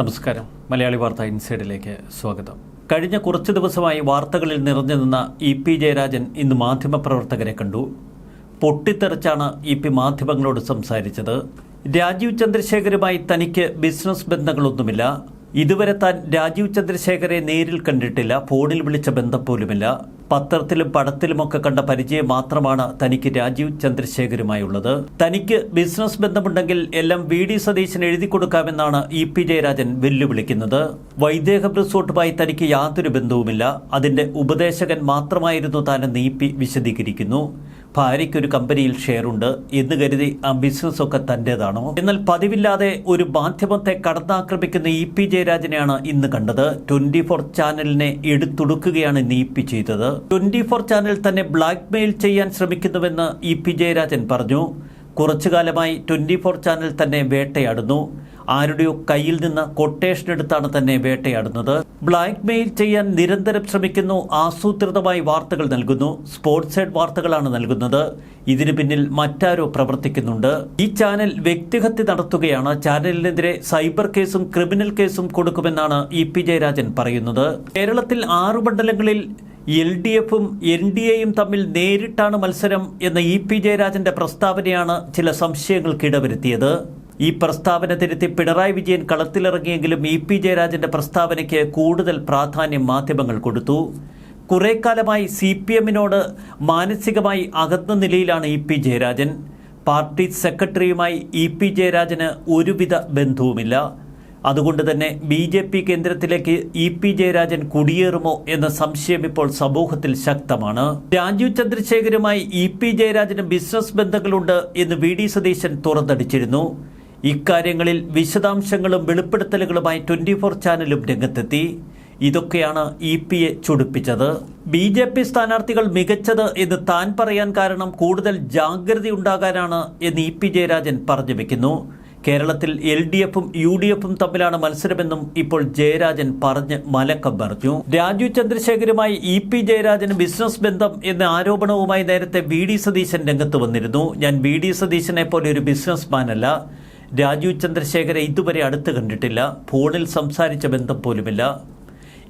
നമസ്കാരം. മലയാളി വാർത്ത ഇൻസൈഡിലേക്ക് സ്വാഗതം. കഴിഞ്ഞ കുറച്ച് ദിവസമായി വാർത്തകളിൽ നിറഞ്ഞു നിന്ന ഇ പി ജയരാജൻ ഇന്ന് മാധ്യമപ്രവർത്തകരെ കണ്ടു. പൊട്ടിത്തെറിച്ചാണ് ഇ പി മാധ്യമങ്ങളോട് സംസാരിച്ചത്. രാജീവ് ചന്ദ്രശേഖരുമായി തനിക്ക് ബിസിനസ് ബന്ധങ്ങളൊന്നുമില്ല. ഇതുവരെ താൻ രാജീവ് ചന്ദ്രശേഖരെ നേരിൽ കണ്ടിട്ടില്ല ഫോണിൽ വിളിച്ച ബന്ധം പോലുമില്ല. പത്രത്തിലും പടത്തിലുമൊക്കെ കണ്ട പരിചയം മാത്രമാണ് തനിക്ക് രാജീവ് ചന്ദ്രശേഖരുമായുള്ളത്. തനിക്ക് ബിസിനസ് ബന്ധമുണ്ടെങ്കിൽ എല്ലാം വി ഡി സതീശൻ എഴുതി കൊടുക്കാമെന്നാണ് ഇ പി ജയരാജൻ വെല്ലുവിളിക്കുന്നത്. വൈദേഹം റിസോർട്ടുമായി തനിക്ക് യാതൊരു ബന്ധവുമില്ല. അതിന്റെ ഉപദേശകൻ മാത്രമായിരുന്നു താനെന്ന് ഇ പി വിശദീകരിക്കുന്നു. ഭാര്യയ്ക്കൊരു കമ്പനിയിൽ ഷെയറുണ്ട് എന്ന് കരുതി ആ ബിസിനസ് ഒക്കെ തന്റേതാണോ എന്നാൽ പതിവില്ലാതെ ഒരു മാധ്യമത്തെ കടന്നാക്രമിക്കുന്ന ഇ പി ജയരാജനെയാണ് ഇന്ന് കണ്ടത്. ട്വന്റി ഫോർ ചാനലിനെ എടുത്തുടുക്കുകയാണ് ഇന്ന് ഇ പി ചെയ്തത്. ട്വന്റി ഫോർ ചാനൽ തന്നെ ബ്ലാക്ക് മെയിൽ ചെയ്യാൻ ശ്രമിക്കുന്നുവെന്ന് ഇ പി ജയരാജൻ പറഞ്ഞു. കുറച്ചു കാലമായി ട്വന്റി ഫോർ ചാനൽ തന്നെ വേട്ടയാടുന്നു. ആരുടെയോ കയ്യിൽ നിന്ന് കൊട്ടേഷൻ എടുത്താണ് തന്നെ വേട്ടയാടുന്നത്. ബ്ലാക്ക് മെയിൽ ചെയ്യാൻ നിരന്തരം ശ്രമിക്കുന്നു ആസൂത്രിതമായി വാർത്തകൾ നൽകുന്നു സ്പോർട്സ് ഹെഡ് വാർത്തകളാണ് നൽകുന്നത്. ഇതിനു പിന്നിൽ മറ്റാരോ പ്രവർത്തിക്കുന്നുണ്ട്. ഈ ചാനൽ വ്യക്തിഹത്യ നടത്തുകയാണ്. ചാനലിനെതിരെ സൈബർ കേസും ക്രിമിനൽ കേസും കൊടുക്കുമെന്നാണ് ഇ പി ജയരാജൻ പറയുന്നത്. കേരളത്തിൽ ആറു മണ്ഡലങ്ങളിൽ എൽ ഡി എഫും എൻ ഡി എയും തമ്മിൽ നേരിട്ടാണ് മത്സരം എന്ന ഇ പി ജയരാജന്റെ പ്രസ്താവനയാണ് ചില സംശയങ്ങൾക്ക് ഇടവരുത്തിയത്. ഈ പ്രസ്താവന തിരുത്തി പിണറായി വിജയൻ കളത്തിലിറങ്ങിയെങ്കിലും ഇ പി ജയരാജന്റെ പ്രസ്താവനയ്ക്ക് കൂടുതൽ പ്രാധാന്യം മാധ്യമങ്ങൾ കൊടുത്തു. കുറെ കാലമായി സി പി എമ്മിനോട് മാനസികമായി അകന്ന നിലയിലാണ് ഇ പി ജയരാജൻ. പാർട്ടി സെക്രട്ടറിയുമായി ഇ പി ജയരാജന് ഒരുവിധ ബന്ധവുമില്ല. അതുകൊണ്ട് തന്നെ ബി ജെ പി കേന്ദ്രത്തിലേക്ക് ഇ പി ജയരാജൻ കുടിയേറുമോ എന്ന സംശയം ഇപ്പോൾ സമൂഹത്തിൽ ശക്തമാണ്. രാജീവ് ചന്ദ്രശേഖരുമായി ഇ പി ജയരാജന് ബിസിനസ് ബന്ധങ്ങളുണ്ട് എന്ന് വി ഡി സതീശൻ തുറന്നടിച്ചിരുന്നു. ഇക്കാര്യങ്ങളിൽ വിശദാംശങ്ങളും വെളിപ്പെടുത്തലുകളുമായി ട്വന്റി ഫോർ ചാനലും രംഗത്തെത്തി. ഇതൊക്കെയാണ് ഇ പി എ ചുടിപ്പിച്ചത്. ബി ജെ പി സ്ഥാനാർത്ഥികൾ മികച്ചത് എന്ന് താൻ പറയാൻ കാരണം കൂടുതൽ ജാഗ്രതയുണ്ടാകാനാണ് എന്ന് ഇ പി ജയരാജൻ പറഞ്ഞു വെക്കുന്നു. കേരളത്തിൽ എൽ ഡി എഫും യു ഡി എഫും തമ്മിലാണ് മത്സരമെന്നും ഇപ്പോൾ ജയരാജൻ പറഞ്ഞ് മലക്കം പറഞ്ഞു. രാജു ചന്ദ്രശേഖരുമായി ഇ പി ജയരാജന് ബിസിനസ് ബന്ധം എന്ന ആരോപണവുമായി നേരത്തെ വി ഡി സതീശൻ രംഗത്ത് വന്നിരുന്നു. ഞാൻ വി ഡി സതീശനെ പോലെ ഒരു ബിസിനസ്മാനല്ല. രാജീവ് ചന്ദ്രശേഖരെ ഇതുവരെ അടുത്ത് കണ്ടിട്ടില്ല. ഫോണിൽ സംസാരിച്ച ബന്ധം പോലുമില്ല.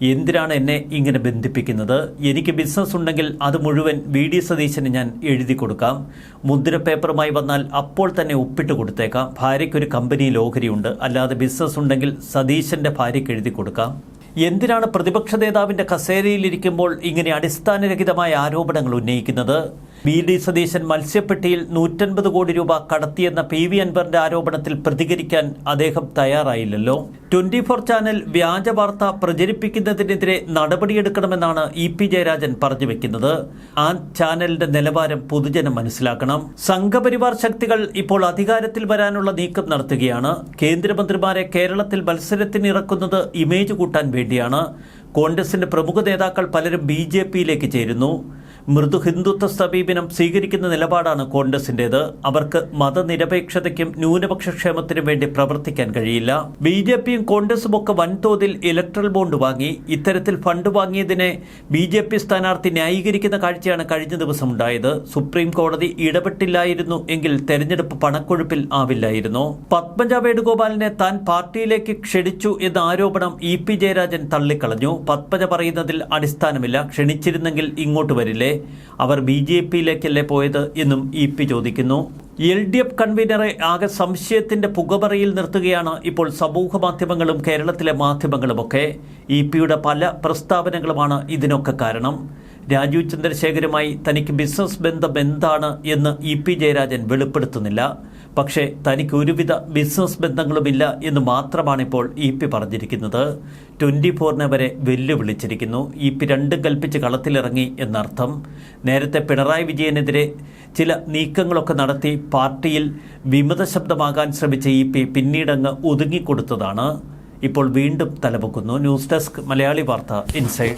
എന്തിനാണ് എന്നെ ഇങ്ങനെ ബന്ധിപ്പിക്കുന്നത്? എനിക്ക് ബിസിനസ് ഉണ്ടെങ്കിൽ അത് മുഴുവൻ വി ഡി സതീശന് ഞാൻ എഴുതി കൊടുക്കാം. മുദ്ര പേപ്പറുമായി വന്നാൽ അപ്പോൾ തന്നെ ഒപ്പിട്ട് കൊടുത്തേക്കാം. ഭാര്യയ്ക്കൊരു കമ്പനിയിൽ ഓഹരിയുണ്ട് അല്ലാതെ ബിസിനസ് ഉണ്ടെങ്കിൽ സതീശന്റെ ഭാര്യയ്ക്ക് എഴുതി കൊടുക്കാം. എന്തിനാണ് പ്രതിപക്ഷ നേതാവിന്റെ കസേരയിലിരിക്കുമ്പോൾ ഇങ്ങനെ അടിസ്ഥാനരഹിതമായ ആരോപണങ്ങൾ ഉന്നയിക്കുന്നത്? വി ഡി സതീശൻ മത്സ്യപ്പെട്ടിയിൽ നൂറ്റൻപത് കോടി രൂപ കടത്തിയെന്ന പി വി അൻവറിന്റെ ആരോപണത്തിൽ പ്രതികരിക്കാൻ അദ്ദേഹം തയ്യാറായില്ലല്ലോ. ട്വന്റി ഫോർ ചാനൽ വ്യാജ വാർത്ത പ്രചരിപ്പിക്കുന്നതിനെതിരെ നടപടിയെടുക്കണമെന്നാണ് ഇ പി ജയരാജൻ പറഞ്ഞു വെക്കുന്നത് ആ ചാനലിന്റെ നിലവാരം പൊതുജനം മനസ്സിലാക്കണം. സംഘപരിവാർ ശക്തികൾ ഇപ്പോൾ അധികാരത്തിൽ വരാനുള്ള നീക്കം നടത്തുകയാണ്. കേന്ദ്രമന്ത്രിമാരെ കേരളത്തിൽ മത്സരത്തിനിറക്കുന്നത് ഇമേജ് കൂട്ടാൻ വേണ്ടിയാണ്. കോൺഗ്രസിന്റെ പ്രമുഖ നേതാക്കൾ പലരും ബി ജെ പിയിലേക്ക് ചേരുന്നു. മൃദു ഹിന്ദുത്വ സമീപനം സ്വീകരിക്കുന്ന നിലപാടാണ് കോൺഗ്രസിന്റേത്. അവർക്ക് മതനിരപേക്ഷതയ്ക്കും ന്യൂനപക്ഷ ക്ഷേമത്തിനും വേണ്ടി പ്രവർത്തിക്കാൻ കഴിയില്ല. ബി ജെ പിയും കോൺഗ്രസും ഒക്കെ വൻതോതിൽ ഇലക്ട്രൽ ബോണ്ട് വാങ്ങി. ഇത്തരത്തിൽ ഫണ്ട് വാങ്ങിയതിനെ ബി ജെ പി സ്ഥാനാർത്ഥി ന്യായീകരിക്കുന്ന കാഴ്ചയാണ് കഴിഞ്ഞ ദിവസം ഉണ്ടായത് സുപ്രീം കോടതി ഇടപെട്ടില്ലായിരുന്നു എങ്കിൽ തെരഞ്ഞെടുപ്പ് പണക്കൊഴുപ്പിൽ ആവില്ലായിരുന്നു. പത്മജ വേണുഗോപാലിനെ താൻ പാർട്ടിയിലേക്ക് ക്ഷണിച്ചു എന്ന ആരോപണം ഇ പി ജയരാജൻ തള്ളിക്കളഞ്ഞു. പത്മജ പറയുന്നതിൽ അടിസ്ഥാനമില്ല. ക്ഷണിച്ചിരുന്നെങ്കിൽ ഇങ്ങോട്ട് വരില്ലേ? അവർ ബി ജെ പിയിലേക്കല്ലേ പോയത് എന്നും ഇ പി ചോദിക്കുന്നു. എൽ ഡി എഫ് കൺവീനറെ ആകെ സംശയത്തിന്റെ പുകമറയിൽ നിർത്തുകയാണ് ഇപ്പോൾ സമൂഹ മാധ്യമങ്ങളും കേരളത്തിലെ മാധ്യമങ്ങളുമൊക്കെ. ഇ പിയുടെ പല പ്രസ്താവനകളുമാണ് ഇതിനൊക്കെ കാരണം. രാജീവ് ചന്ദ്രശേഖരുമായി തനിക്ക് ബിസിനസ് ബന്ധം എന്താണ് എന്ന് ഇ പി ജയരാജൻ വെളിപ്പെടുത്തുന്നില്ല. പക്ഷേ തനിക്ക് ഒരുവിധ ബിസിനസ് ബന്ധങ്ങളുമില്ല എന്ന് മാത്രമാണ് ഇപ്പോൾ ഇ പി പറഞ്ഞിരിക്കുന്നത്. ട്വന്റി ഫോറിനെ വരെ വെല്ലുവിളിച്ചിരിക്കുന്നു. ഇ പി രണ്ടും കൽപ്പിച്ച് കളത്തിലിറങ്ങി എന്നർത്ഥം. നേരത്തെ പിണറായി വിജയനെതിരെ ചില നീക്കങ്ങളൊക്കെ നടത്തി പാർട്ടിയിൽ വിമത ശബ്ദമാകാൻ ശ്രമിച്ച ഇ പി പിന്നീടങ്ങ് ഒതുങ്ങിക്കൊടുത്തതാണ്. ഇപ്പോൾ വീണ്ടും തലപൊക്കുന്നു. ന്യൂസ് ഡെസ്ക് മലയാളി വാർത്ത ഇൻസൈഡ്.